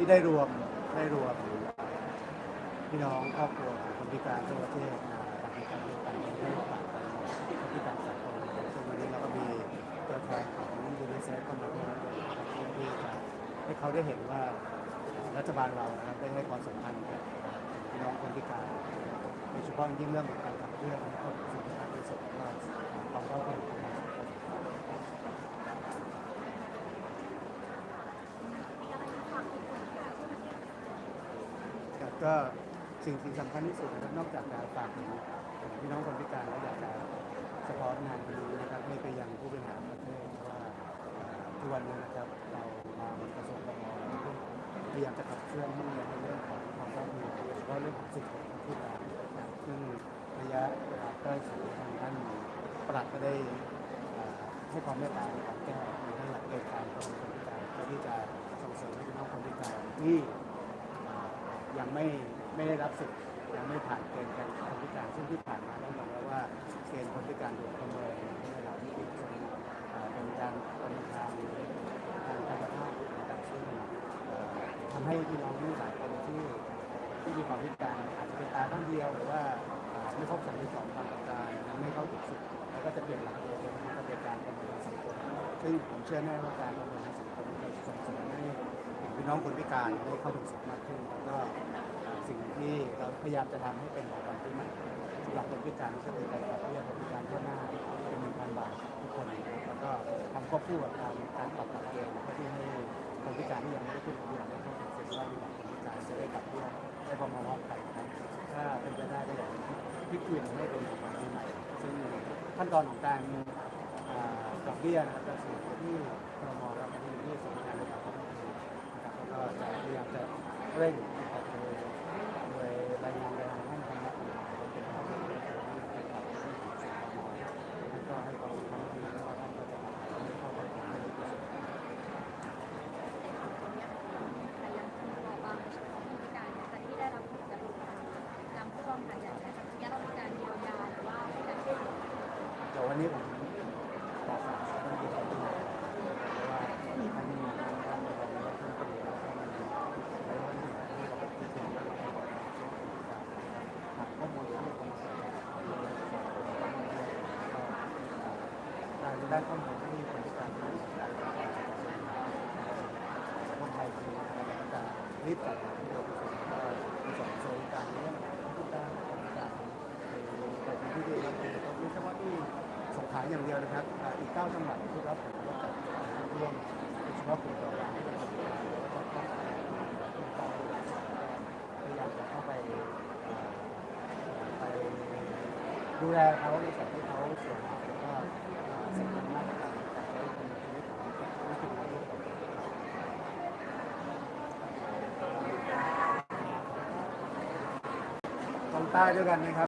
ที่ได้รวมได้รวมพี่น้องครอบครัวของคนพิการทั่วประเทศมาทำกิกรรมร่วมกันในเรื่องของคนพิการสังคมซึ่งวันนี้เราก็มีตัวแทนของยูนิเซฟเข้ามาร่วมด้วยครับเพื่อที่จะให้เขาได้เห็นว่ารัฐบาลเรานะครับได้ให้ความสำคัญกับพี่น้องคนพิการโดยเฉพาะยิ่งเรื่องของการขับเคลื่อนและก็สิ่งที่สำคัญที่สุดก็ความเท่าเทียมของสังคม ก็สิ่งที่สำคัญที่สุดนะครับนอกจากการฝากถึงพี่น้องคนพิการแล้วอยากจะสะท้อนงานนี้นะครับให้ไปยังผู้บริหารประเทศว่าทุกวันนี้นะครับเรามาบนกระทรวงกมพยายามจะขับเคลื่อนให้ในเรื่องของความร่วมมือโดยเฉพาะเรื่องของสิทธิของคนพิการนะครับซึ่งระยะเวลาใกล้ถึงทางท่านปลัดก็ได้ให้ความเมตตาในการแก้ในเรื่องหลักเกณฑ์การของคนพิการเพื่อที่จะส่งเสริมให้พี่น้องคนพิการที่ ยังไม่ไม่ได้รับสิทธิ์ยังไม่ผ่านเกณฑ์การคนพิการซึ่งที่ผ่านมาต้องบอกแล้วว่าเกณฑ์คนพิการถูกประเมินในระดับที่ดีซึ่งเป็นการเป็นทางทางการภาพนะครับซึ่งทำให้พี่น้องที่หลายคนที่ที่มีความพิการอาจจะเป็นตาข้างเดียวหรือว่าไม่ครบสามสิบสองความต้องการไม่เข้าถึงสิทธิ์แล้วก็จะเปลี่ยนหลักเกณฑ์เป็นการเป็นการประเมินสังคมซึ่งผมเชื่อแน่ว่าการประเมินสังคมจะส่งเสริมให้ พี่ น้องคนพิการได้เข้าถึงสิทธิ์มากขึ้นแล้วก็สิ่งที่เราพยายามจะทำให้เป็นของขวัญปีใหม่สำหรับคนพิการก็คือการเคลื่อนคนพิการทั่วหน้าเป็นหนึ่งพันบาททุกคนแล้วก็ทำควบคู่กับการการปรับหลักเกณฑ์เพื่อที่ให้คนพิการที่ยังไม่ได้ขึ้นทะเบียนได้เข้าถึงสิทธิ์ว่ามีคนพิการจะได้ขับเคลื่อได้พอมาว่าใครครับถ้าเป็นไปได้ก็อยากพลิกเปลี่ยนให้เป็นของขวัญปีใหม่ ซึ่งขั้นตอนของการอ่าดอกเบี้ยนะครับจะสู่ที่ครม จะเร่งนะครับโดยโดยรายงานไปทางท่านคณะกรรมการเป็นข้อมูลที่เป็นข่าวที่สิ่งที่มอแล้วก็ให้ความสำคัญที่แล้วท่านก็จะมาให้ข้าไปถึงให้ดีที่สุดแต่ยังคงบอกว่าผู้พิการเนี่ยจะที่ได้รับผ ได้ข้อมูลที่คนพิการที่ได้จากคนไทยคือเราจะรีบจัดหาที่เราประสบก็มีส่งเสริมการเรื่องของผู้การคนการในในพื้นที่ที่เราเป็นไม่ใช่ว่าที่สงขลาอย่างเดียวนะครับ อีกเก้าจังหวัดที่รับผลกระทบจากร่วมโดยเฉพาะกลุ่มต่างๆที่เป็นคนพิการแล้วก็เข้าไปพยายามจะเข้าไปเอ่อไปดูแลเขาในส่วนที่เขาเสียหายแล้วก็เอ่อสำคัญมากในการใช้ชีวิตของผู้สูงอายุตรง ใต้ด้วยกันนะครับ